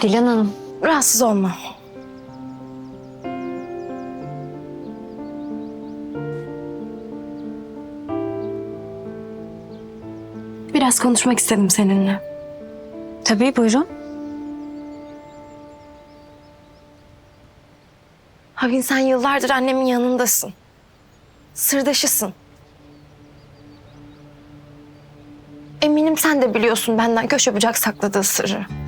Dilan Hanım. Rahatsız olma. Biraz konuşmak istedim seninle. Tabii buyurun. Havin sen yıllardır annemin yanındasın. Sırdaşısın. Eminim sen de biliyorsun benden köşe bucak sakladığı sırrı.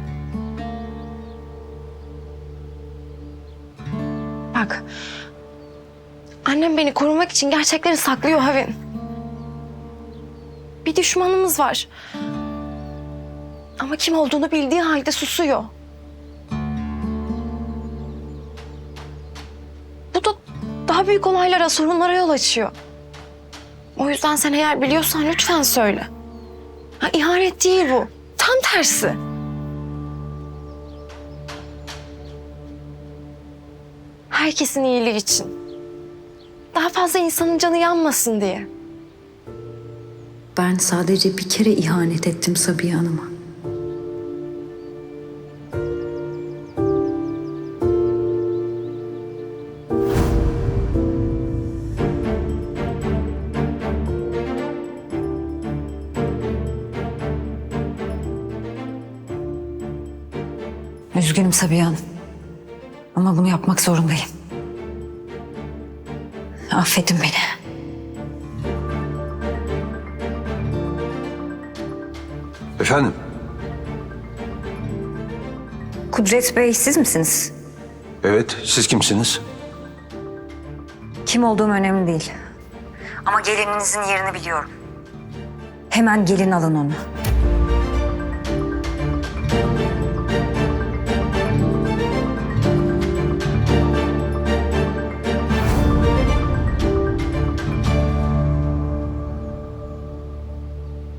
Beni korumak için gerçekleri saklıyor Havin. Bir düşmanımız var. Ama kim olduğunu bildiği halde susuyor. Bu da daha büyük olaylara, sorunlara yol açıyor. O yüzden sen eğer biliyorsan lütfen söyle. Ha, ihanet değil bu. Tam tersi. Herkesin iyiliği için. Fazla insanın canı yanmasın diye. Ben sadece bir kere ihanet ettim Sabiha Hanım'a. Üzgünüm Sabiha Hanım. Ama bunu yapmak zorundayım. Affedin beni. Efendim? Kudret Bey siz misiniz? Evet, siz kimsiniz? Kim olduğum önemli değil. Ama gelininizin yerini biliyorum. Hemen gelin alın onu.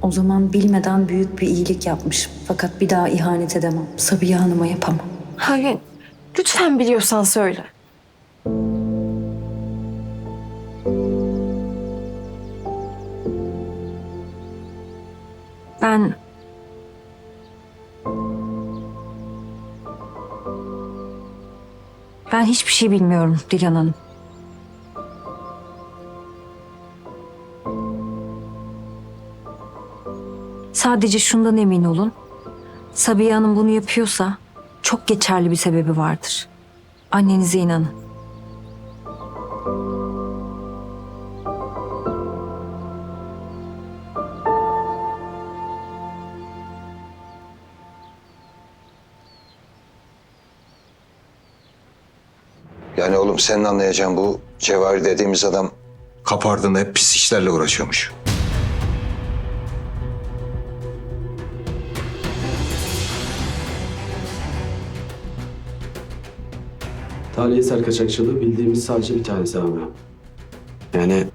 O zaman bilmeden büyük bir iyilik yapmışım. Fakat bir daha ihanet edemem. Sabiha Hanım'a yapamam. Hayır. Lütfen biliyorsan söyle. Ben... Ben hiçbir şey bilmiyorum Dilan Hanım. Sadece şundan emin olun. Sabiha Hanım bunu yapıyorsa çok geçerli bir sebebi vardır. Annenize inanın. Yani oğlum senin anlayacağın bu Cevahir dediğimiz adam kapardığında hep pis işlerle uğraşıyormuş. Tarihi eser kaçakçılığı bildiğimiz sadece bir tanesi abi. Yani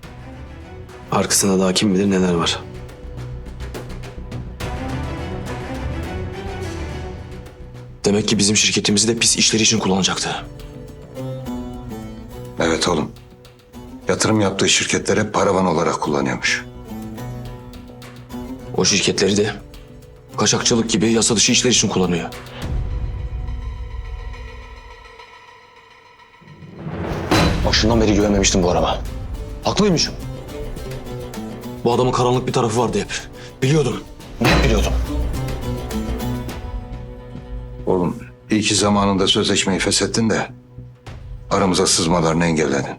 arkasında daha kim bilir neler var. Demek ki bizim şirketimizi de pis işleri için kullanacaktı. Evet oğlum. Yatırım yaptığı şirketlere paravan olarak kullanıyormuş. O şirketleri de kaçakçılık gibi yasa dışı işler için kullanıyor. Başından beri güvenmemiştim bu araba. Haklıymışım. Bu adamın karanlık bir tarafı vardı hep. Biliyordum. Net biliyordum. Oğlum iyi ki zamanında sözleşmeyi feshettin de aramıza sızmalarını engelledin.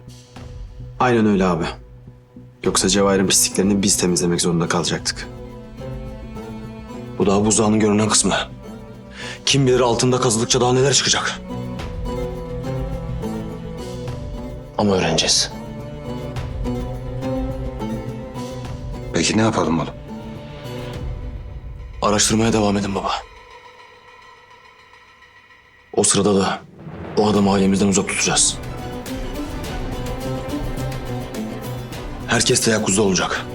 Aynen öyle abi. Yoksa Cevahir'in pisliklerini biz temizlemek zorunda kalacaktık. Bu daha buzdağının görünen kısmı. Kim bilir altında kazıdıkça daha neler çıkacak. Ama öğreneceğiz. Peki ne yapalım oğlum? Araştırmaya devam edin baba. O sırada da o adamı ailemizden uzak tutacağız. Herkes teyakkuzda olacak.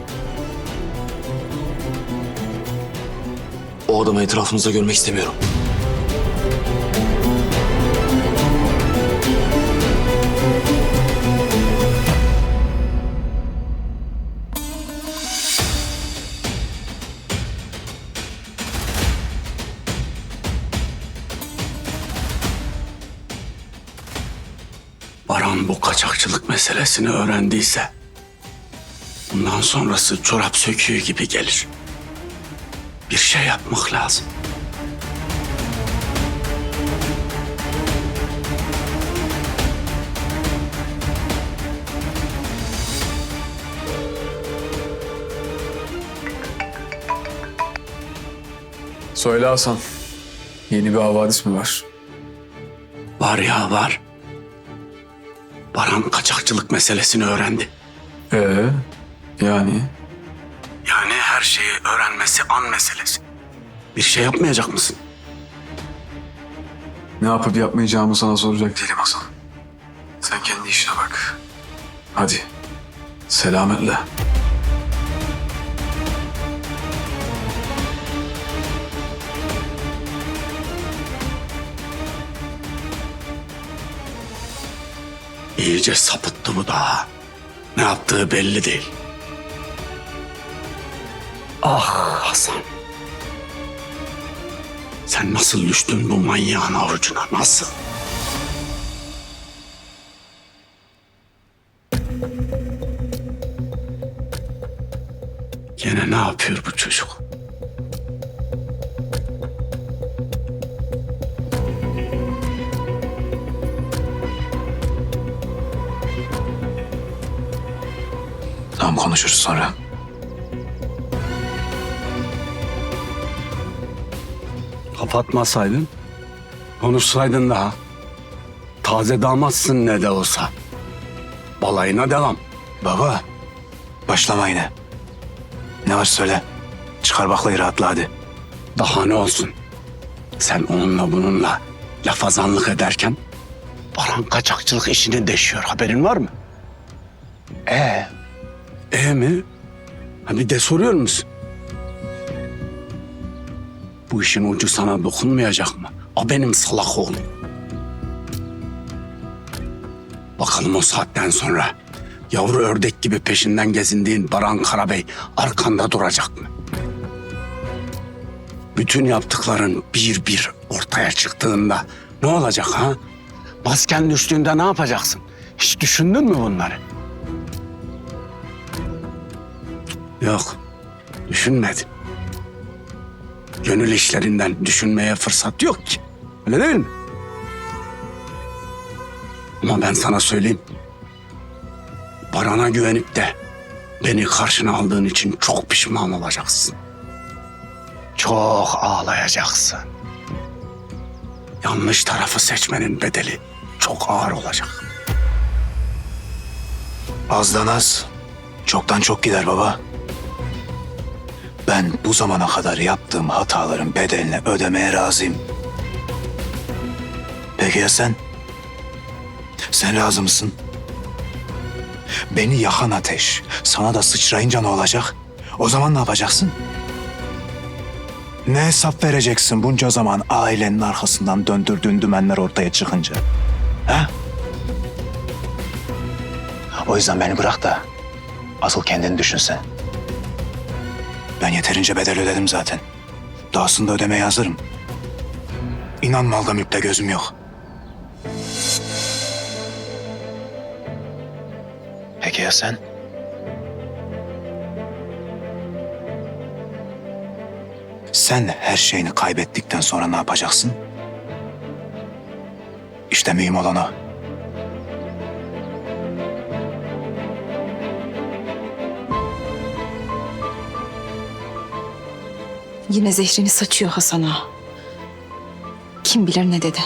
O adamı etrafınızda görmek istemiyorum. Baran bu kaçakçılık meselesini öğrendiyse bundan sonrası çorap söküğü gibi gelir. Bir şey yapmak lazım. Söyle Hasan. Yeni bir havadis mi var? Var ya var. Baran kaçakçılık meselesini öğrendi. Ee, yani Yani her şeyi öğrenmesi an meselesi. Bir şey yapmayacak mısın? ne yapıp yapmayacağımı sana soracak değilim Hasan. Sen kendi işine bak. Hadi. Selametle. İyice sapıttı bu daha. Ne yaptığı belli değil. Ah Hasan. Sen nasıl düştün bu manyağın avucuna nasıl? Gene ne yapıyor bu çocuk? Konuşuruz sonra. Kapatmasaydın, konuşsaydın daha. Taze damatsın ne de olsa. Balayına devam. Baba, başlama yine. Ne var söyle. Çıkar baklayı rahatla hadi. Daha ne olsun? Sen onunla bununla lafazanlık ederken Baran kaçakçılık işini deşiyor. Haberin var mı? Ee, E mi? Ha bir de soruyor musun? Bu işin ucu sana dokunmayacak mı? O benim salak oğlum. Bakalım o saatten sonra yavru ördek gibi peşinden gezindiğin Baran Karabey arkanda duracak mı? Bütün yaptıkların bir bir ortaya çıktığında ne olacak ha? Masken düştüğünde ne yapacaksın? Hiç düşündün mü bunları? Yok, düşünmedim. Gönül işlerinden düşünmeye fırsat yok ki. Öyle değil mi? Ama ben sana söyleyeyim. Baran'a güvenip de beni karşına aldığın için çok pişman olacaksın. Çok ağlayacaksın. Yanlış tarafı seçmenin bedeli çok ağır olacak. azdan az, çoktan çok gider baba. Ben bu zamana kadar yaptığım hataların bedelini ödemeye razıyım. Peki ya sen? Sen razı mısın? Beni yakan ateş sana da sıçrayınca ne olacak? O zaman ne yapacaksın? Ne hesap vereceksin bunca zaman ailenin arkasından döndürdüğün dümenler ortaya çıkınca? Ha? O yüzden beni bırak da asıl kendini düşünsen. Ben yeterince bedel ödedim zaten. Dahasını da ödemeye hazırım. İnan malda mülkte gözüm yok. Peki ya sen? Sen her şeyini kaybettikten sonra ne yapacaksın? İşte mühim olan o. Yine zehrini saçıyor Hasan'a. Kim bilir ne dedi.